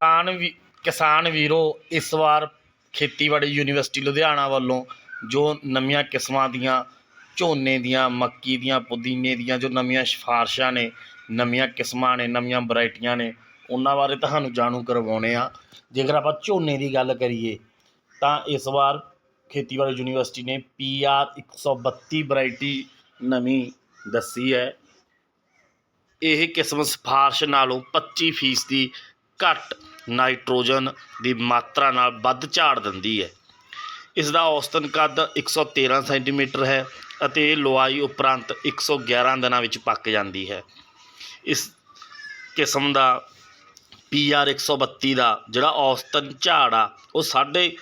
ਕਿਸਾਨ ਵੀ, ਕਿਸਾਨ ਵੀਰੋ, ਇਸ ਵਾਰ ਖੇਤੀਬਾੜੀ ਯੂਨੀਵਰਸਿਟੀ ਲੁਧਿਆਣਾ ਵੱਲੋਂ ਜੋ ਨਵੀਆਂ ਕਿਸਮਾਂ ਦੀਆਂ ਝੋਨੇ ਦੀਆਂ, ਮੱਕੀ ਦੀਆਂ, ਪੁਦੀਨੇ ਦੀਆਂ ਜੋ ਨਵੀਆਂ ਸਿਫਾਰਸ਼ਾਂ ਨੇ, ਨਵੀਆਂ ਕਿਸਮਾਂ ਨੇ, ਨਵੀਆਂ ਵੈਰਾਈਟੀਆਂ ਨੇ, ਉਹਨਾਂ ਬਾਰੇ ਤੁਹਾਨੂੰ ਜਾਣੂ ਕਰਵਾਉਣੇ ਆ। ਜੇਕਰ ਆਪਾਂ ਝੋਨੇ ਦੀ ਗੱਲ ਕਰੀਏ, ਤਾਂ ਇਸ ਵਾਰ ਖੇਤੀਬਾੜੀ ਯੂਨੀਵਰਸਿਟੀ ਨੇ ਪੀ ਆਰ 132 ਵੈਰਾਈਟੀ ਨਵੀਂ ਦੱਸੀ ਹੈ। ਇਹ ਕਿਸਮ ਸਿਫਾਰਸ਼ ਨਾਲੋਂ 25 ਫੀਸਦੀ ਘੱਟ ਨਾਈਟ੍ਰੋਜਨ ਦੀ ਮਾਤਰਾ ਨਾਲ ਵੱਧ ਝਾੜ ਦਿੰਦੀ ਹੈ। ਇਸ ਦਾ ਔਸਤਨ ਕੱਦ 113 ਸੈਂਟੀਮੀਟਰ ਹੈ ਅਤੇ ਇਹ ਲੁਆਈ ਉਪਰੰਤ 111 ਦਿਨਾਂ ਵਿੱਚ ਪੱਕ ਜਾਂਦੀ ਹੈ। ਇਸ ਕਿਸਮ ਦਾ ਪੀ ਆਰ 132 ਦਾ ਜਿਹੜਾ ਔਸਤਨ ਝਾੜ ਆ, ਉਹ ਸਾਢੇ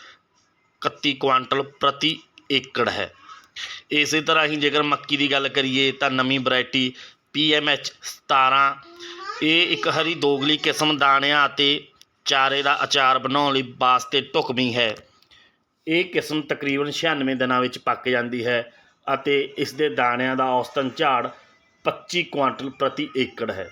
31 ਕੁਆਂਟਲ ਪ੍ਰਤੀ ਏਕੜ ਹੈ। ਇਸੇ ਤਰ੍ਹਾਂ ਹੀ ਜੇਕਰ ਮੱਕੀ ਦੀ ਗੱਲ ਕਰੀਏ ਤਾਂ ਨਵੀਂ ਵੈਰਾਈਟੀ ਪੀ ਐਮ ਐਚ 17 ਇਹ ਇੱਕ ਹਰੀ ਦੋਗਲੀ ਕਿਸਮ ਦਾਣਿਆਂ ਅਤੇ ਚਾਰੇ ਦਾ ਅਚਾਰ ਬਣਾਉਣ ਲਈ ਵਾਸਤੇ ਢੁਕਵੀਂ ਹੈ। ਇਹ ਕਿਸਮ ਤਕਰੀਬਨ 96 ਦਿਨਾਂ ਵਿੱਚ ਪੱਕ ਜਾਂਦੀ ਹੈ ਅਤੇ ਇਸ ਦੇ ਦਾਣਿਆਂ ਦਾ ਔਸਤਨ ਝਾੜ 25 ਕੁਆਂਟਲ ਪ੍ਰਤੀ ਏਕੜ ਹੈ।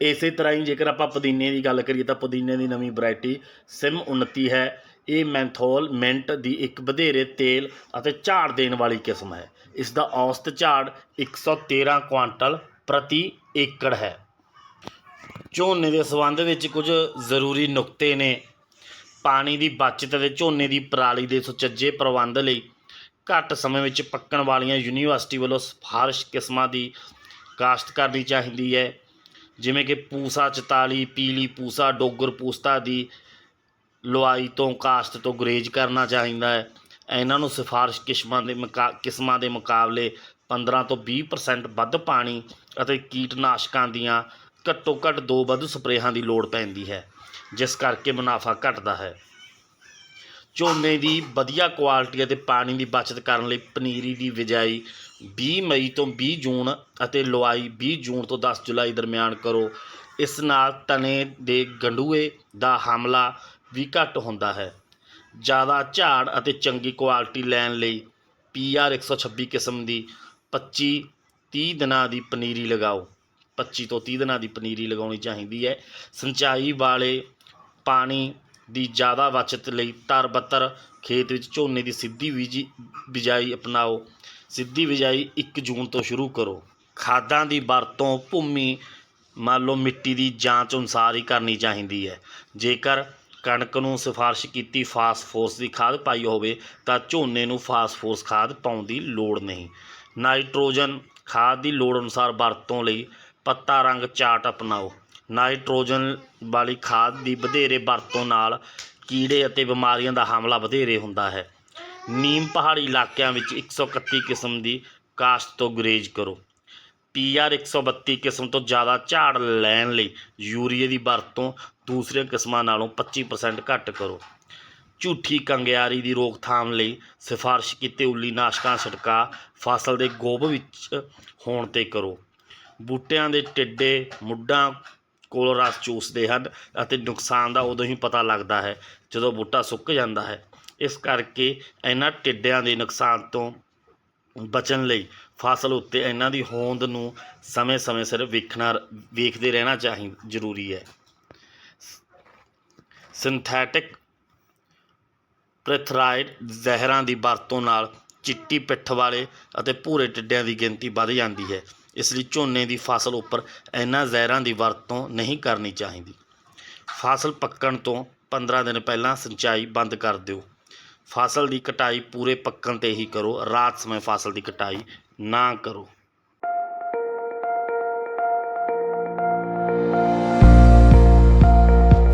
ਇਸੇ ਤਰ੍ਹਾਂ ਹੀ ਜੇਕਰ ਆਪਾਂ ਪੁਦੀਨੇ ਦੀ ਗੱਲ ਕਰੀਏ ਤਾਂ ਪੁਦੀਨੇ ਦੀ ਨਵੀਂ ਵੈਰਾਈਟੀ ਸਿਮ 29 ਹੈ। ਇਹ ਮੈਂਥੋਲ ਮਿੰਟ ਦੀ ਇੱਕ ਵਧੇਰੇ ਤੇਲ ਅਤੇ ਝਾੜ ਦੇਣ ਵਾਲੀ ਕਿਸਮ ਹੈ। ਇਸ ਦਾ ਔਸਤ ਝਾੜ 113 ਕੁਆਂਟਲ ਪ੍ਰਤੀ ਏਕੜ ਹੈ। ਝੋਨੇ ਦੇ ਸੰਬੰਧ ਵਿੱਚ ਕੁਝ ਜ਼ਰੂਰੀ ਨੁਕਤੇ ਨੇ। ਪਾਣੀ ਦੀ ਬਚਤ ਅਤੇ ਝੋਨੇ ਦੀ ਪਰਾਲੀ ਦੇ ਸੁਚੱਜੇ ਪ੍ਰਬੰਧ ਲਈ ਘੱਟ ਸਮੇਂ ਵਿੱਚ ਪੱਕਣ ਵਾਲੀਆਂ ਯੂਨੀਵਰਸਿਟੀ ਵੱਲੋਂ ਸਿਫਾਰਸ਼ ਕਿਸਮਾਂ ਦੀ ਕਾਸ਼ਤ ਕਰਨੀ ਚਾਹੀਦੀ ਹੈ। ਜਿਵੇਂ ਕਿ ਪੂਸਾ 44 ਪੀਲੀ ਪੂਸਾ, ਡੋਗਰ ਪੂਸਤਾ ਦੀ ਲੁਆਈ ਤੋਂ ਕਾਸ਼ਤ ਤੋਂ ਗੁਰੇਜ਼ ਕਰਨਾ ਚਾਹੀਦਾ ਹੈ। ਇਹਨਾਂ ਨੂੰ ਸਿਫਾਰਸ਼ ਕਿਸਮਾਂ ਦੇ ਮੁਕਾ, ਕਿਸਮਾਂ ਦੇ ਮੁਕਾਬਲੇ 15 ਤੋਂ 20% ਵੱਧ ਪਾਣੀ ਅਤੇ ਕੀਟਨਾਸ਼ਕਾਂ ਦੀਆਂ ਘੱਟੋ ਘੱਟ ਦੋ ਵੱਧ ਸਪਰੇਹਾਂ ਦੀ ਲੋੜ ਪੈਂਦੀ ਹੈ, ਜਿਸ ਕਰਕੇ ਮੁਨਾਫਾ ਘਟਦਾ ਹੈ। ਝੋਨੇ ਦੀ ਵਧੀਆ ਕੁਆਲਿਟੀ ਅਤੇ ਪਾਣੀ ਦੀ ਬਚਤ ਕਰਨ ਲਈ ਪਨੀਰੀ ਦੀ ਬਿਜਾਈ 20 ਮਈ ਤੋਂ 20 ਜੂਨ ਅਤੇ ਲੁਆਈ 20 ਜੂਨ ਤੋਂ 10 ਜੁਲਾਈ ਦਰਮਿਆਨ ਕਰੋ। ਇਸ ਨਾਲ ਤਣੇ ਦੇ ਗੰਡੂਏ ਦਾ ਹਮਲਾ ਵੀ ਘੱਟ ਹੁੰਦਾ ਹੈ। ਜ਼ਿਆਦਾ ਝਾੜ ਅਤੇ ਚੰਗੀ ਕੁਆਲਿਟੀ ਲੈਣ ਲਈ ਪੀਆਰ 126 ਕਿਸਮ ਦੀ 25 30 ਦਿਨਾਂ ਦੀ ਪਨੀਰੀ ਲਗਾਓ। 25 ਤੋਂ 30 ਦਿਨਾਂ ਦੀ ਪਨੀਰੀ ਲਗਾਉਣੀ ਚਾਹੀਦੀ ਹੈ। ਸਿੰਚਾਈ ਵਾਲੇ ਪਾਣੀ ਦੀ ਜ਼ਿਆਦਾ ਬਚਤ ਲਈ ਤਰਬਤਰ ਖੇਤ ਵਿੱਚ ਝੋਨੇ ਦੀ ਸਿੱਧੀ ਬੀਜੀ, ਬਿਜਾਈ ਅਪਣਾਓ। ਸਿੱਧੀ ਬਿਜਾਈ 1 ਜੂਨ ਤੋਂ ਸ਼ੁਰੂ ਕਰੋ। ਖਾਦਾਂ ਦੀ ਵਰਤੋਂ ਭੂਮੀ, ਮੰਨ ਲਓ ਮਿੱਟੀ ਦੀ ਜਾਂਚ ਅਨੁਸਾਰ ਹੀ ਕਰਨੀ ਚਾਹੀਦੀ ਹੈ। ਜੇਕਰ ਕਣਕ ਨੂੰ ਸਿਫਾਰਿਸ਼ ਕੀਤੀ ਫਾਸਫੋਰਸ ਦੀ ਖਾਦ ਪਾਈ ਹੋਵੇ, ਤਾਂ ਝੋਨੇ ਨੂੰ ਫਾਸਫੋਰਸ ਖਾਦ ਪਾਉਣ ਦੀ ਲੋੜ ਨਹੀਂ। ਨਾਈਟ੍ਰੋਜਨ ਖਾਦ ਦੀ ਲੋੜ ਅਨੁਸਾਰ ਵਰਤੋਂ ਲਈ ਪੱਤਾ ਰੰਗ ਚਾਟ ਅਪਣਾਓ। ਨਾਈਟ੍ਰੋਜਨ ਵਾਲੀ ਖਾਦ ਦੀ ਵਧੇਰੇ ਵਰਤੋਂ ਨਾਲ ਕੀੜੇ ਅਤੇ ਬਿਮਾਰੀਆਂ ਦਾ ਹਮਲਾ ਵਧੇਰੇ ਹੁੰਦਾ ਹੈ। ਨੀਮ ਪਹਾੜੀ ਇਲਾਕਿਆਂ ਵਿੱਚ 131 ਕਿਸਮ ਦੀ ਕਾਸ਼ਤ ਤੋਂ ਗੁਰੇਜ਼ ਕਰੋ। ਪੀਆਰ 132 ਕਿਸਮ ਤੋਂ ਜ਼ਿਆਦਾ ਝਾੜ ਲੈਣ ਲਈ ਯੂਰੀਏ ਦੀ ਵਰਤੋਂ ਦੂਸਰੀਆਂ ਕਿਸਮਾਂ ਨਾਲੋਂ 25% ਘੱਟ ਕਰੋ। ਝੂਠੀ ਕੰਗਿਆਰੀ ਦੀ ਰੋਕਥਾਮ ਲਈ ਸਿਫਾਰਿਸ਼ ਕੀਤੇ ਉੱਲੀ ਨਾਸ਼ਕਾਂ ਛਿੜਕਾਅ ਫਸਲ ਦੇ ਗੋਭ ਵਿੱਚ ਹੋਣ ਤੇ ਕਰੋ। ਬੂਟਿਆਂ ਦੇ ਟਿੱਡੇ ਮੁੱਢਾਂ ਕੋਲ ਰਸ ਚੂਸਦੇ ਹਨ ਅਤੇ ਨੁਕਸਾਨ ਦਾ ਉਦੋਂ ਹੀ ਪਤਾ ਲੱਗਦਾ ਹੈ ਜਦੋਂ ਬੂਟਾ ਸੁੱਕ ਜਾਂਦਾ ਹੈ। ਇਸ ਕਰਕੇ ਇਹਨਾਂ ਟਿੱਡਿਆਂ ਦੇ ਨੁਕਸਾਨ ਤੋਂ ਬਚਣ ਲਈ ਫਸਲ ਉੱਤੇ ਇਹਨਾਂ ਦੀ ਹੋਂਦ ਨੂੰ ਸਮੇਂ-ਸਮੇਂ ਸਿਰ ਵੇਖਣਾ, ਵੇਖਦੇ ਰਹਿਣਾ ਚਾਹੀ, ਜ਼ਰੂਰੀ ਹੈ। ਸਿੰਥੈਟਿਕ ਪ੍ਰੈਥਰਾਈਡ ਜ਼ਹਿਰਾਂ ਦੀ ਵਰਤੋਂ ਨਾਲ ਚਿੱਟੀ ਪਿੱਠ ਵਾਲੇ ਅਤੇ ਭੂਰੇ ਟਿੱਡਿਆਂ ਦੀ ਗਿਣਤੀ ਵੱਧ ਜਾਂਦੀ ਹੈ। ਇਸ ਲਈ ਝੋਨੇ ਦੀ ਫਸਲ ਉੱਪਰ ਇਹਨਾਂ ਜ਼ਹਿਰਾਂ ਦੀ ਵਰਤੋਂ ਨਹੀਂ ਕਰਨੀ ਚਾਹੀਦੀ। ਫਸਲ ਪੱਕਣ ਤੋਂ 15 ਦਿਨ ਪਹਿਲਾਂ ਸਿੰਚਾਈ ਬੰਦ ਕਰ ਦਿਓ। ਫਸਲ ਦੀ ਕਟਾਈ ਪੂਰੇ ਪੱਕਣ ਤੇ ਹੀ ਕਰੋ। ਰਾਤ ਸਮੇਂ ਫਸਲ ਦੀ ਕਟਾਈ ਨਾ ਕਰੋ।